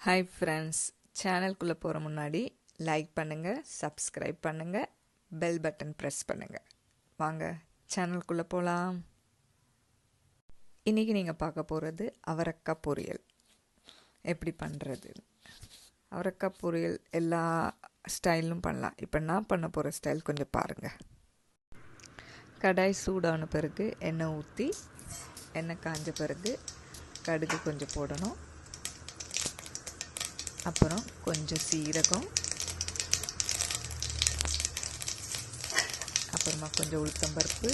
Hi friends சேனல்குள்ளே போகிற முன்னாடி like பண்ணுங்கள் சப்ஸ்கிரைப் பண்ணுங்கள் பெல் பட்டன் ப்ரெஸ் பண்ணுங்கள் வாங்க சேனல்குள்ளே போகலாம் இன்றைக்கி நீங்கள் பார்க்க போகிறது அவரக்காய் பொரியல். எப்படி பண்ணுறது அவரக்காய் பொரியல் எல்லா ஸ்டைலும் பண்ணலாம். இப்போ நான் பண்ண போகிற ஸ்டைல் கொஞ்சம் பாருங்கள் கடாய் சூடான பிறகு எண்ணெய் ஊற்றி எண்ணெய் காஞ்ச பிறகு கடுகு கொஞ்சம் போடணும். அப்புறம் கொஞ்சம் சீரகம். அப்புறமா கொஞ்சம் உளுத்தம்பருப்பு.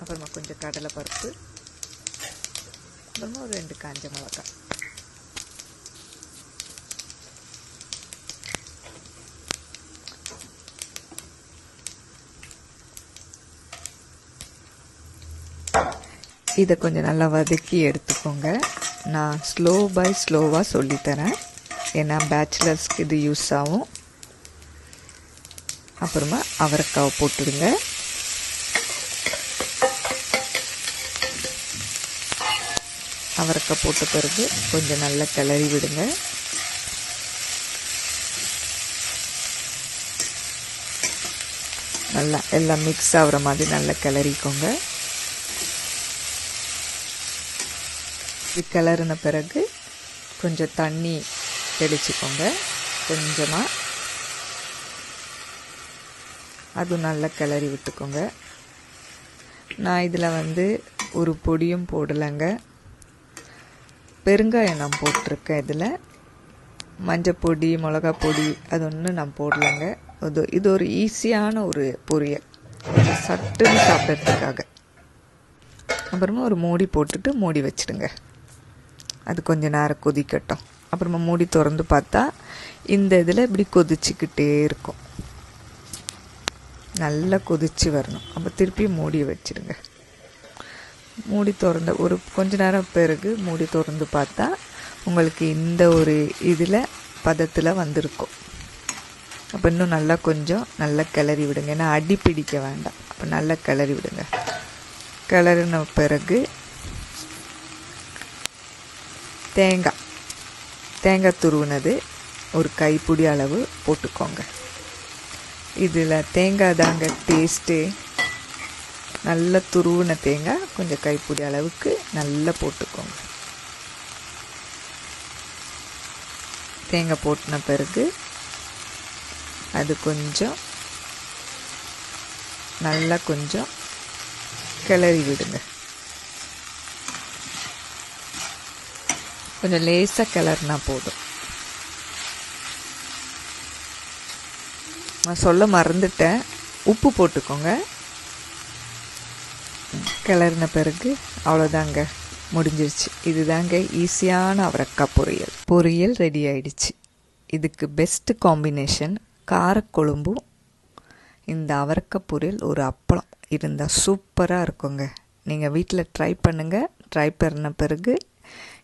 அப்புறமா கொஞ்சம் கடலைப்பருப்பு. அப்புறமா ஒரு ரெண்டு காஞ்ச மிளகாய். இதை கொஞ்சம் நல்லா வதக்கி எடுத்துக்கோங்க. நான் ஸ்லோ பை ஸ்லோவாக சொல்லித்தரேன். ஏன்னா பேச்சுலர்ஸ்க்கு இது யூஸ் ஆகும். அப்புறமா அவரைக்காவை போட்டுடுங்க. அவரைக்காய் போட்ட பிறகு கொஞ்சம் நல்லா கிளறி விடுங்க. நல்லா எல்லாம் மிக்ஸ் ஆகிற மாதிரி நல்லா கிளறிக்கோங்க. இது கிளறின பிறகு கொஞ்சம் தண்ணி தெளிச்சுக்கோங்க. கொஞ்சமாக அதுவும் நல்லா கிளறி விட்டுக்கோங்க. நான் இதில் வந்து ஒரு பொடியும் போடலைங்க. பெருங்காயம் நான் போட்டிருக்கேன் இதில். மஞ்சள் பொடி மிளகா பொடி அது ஒன்றும் நான் போடலைங்க. இது இது ஒரு ஈஸியான ஒரு பொரியல். சட்டுன்னு சாப்பிட்றதுக்காக. அப்புறமா ஒரு மூடி போட்டுட்டு மூடி வச்சுடுங்க. அது கொஞ்ச நேரம் கொதிக்கட்டும். அப்புறமா மூடி திறந்து பார்த்தா இந்த இதில் இப்படி கொதிச்சுக்கிட்டே இருக்கும். நல்லா கொதிச்சு வரணும். அப்போ திருப்பி மூடி வச்சுருங்க. மூடி திறந்த ஒரு கொஞ்ச நேரம் பிறகு மூடி திறந்து பார்த்தா உங்களுக்கு இந்த ஒரு இதில் பதத்தில் வந்திருக்கும். அப்போ இன்னும் நல்லா கொஞ்சம் நல்லா கிளறி விடுங்க. ஏன்னா அடி பிடிக்க வேண்டாம். அப்போ நல்லா கிளறி விடுங்க. கிளறின பிறகு தேங்காய். தேங்காய் துருவினது ஒரு கைப்பிடி அளவு போட்டுக்கோங்க. இதில் தேங்காய் தாங்க டேஸ்ட்டு நல்ல துருவின தேங்காய் கொஞ்சம் கைப்பிடி அளவுக்கு நல்லா போட்டுக்கோங்க. தேங்காய் போட்டின பிறகு அது கொஞ்சம் நல்லா கொஞ்சம் கிளறி விடுங்க. கொஞ்சம் லேசாக கிளறினா போதும். நான் சொல்ல மறந்துட்டேன். உப்பு போட்டுக்கோங்க. கிளறின பிறகு அவ்வளோதாங்க முடிஞ்சிருச்சு. இதுதாங்க ஈஸியான அவரக்காய் பொரியல். பொரியல் ரெடி ஆயிடுச்சு. இதுக்கு பெஸ்ட்டு காம்பினேஷன் காரக்குழம்பும் இந்த அவரக்காய் பொரியல் ஒரு அப்பளம். இருந்தால் சூப்பராக இருக்குங்க. நீங்கள் வீட்டில் ட்ரை பண்ணுங்கள் ட்ரை பண்ண பிறகு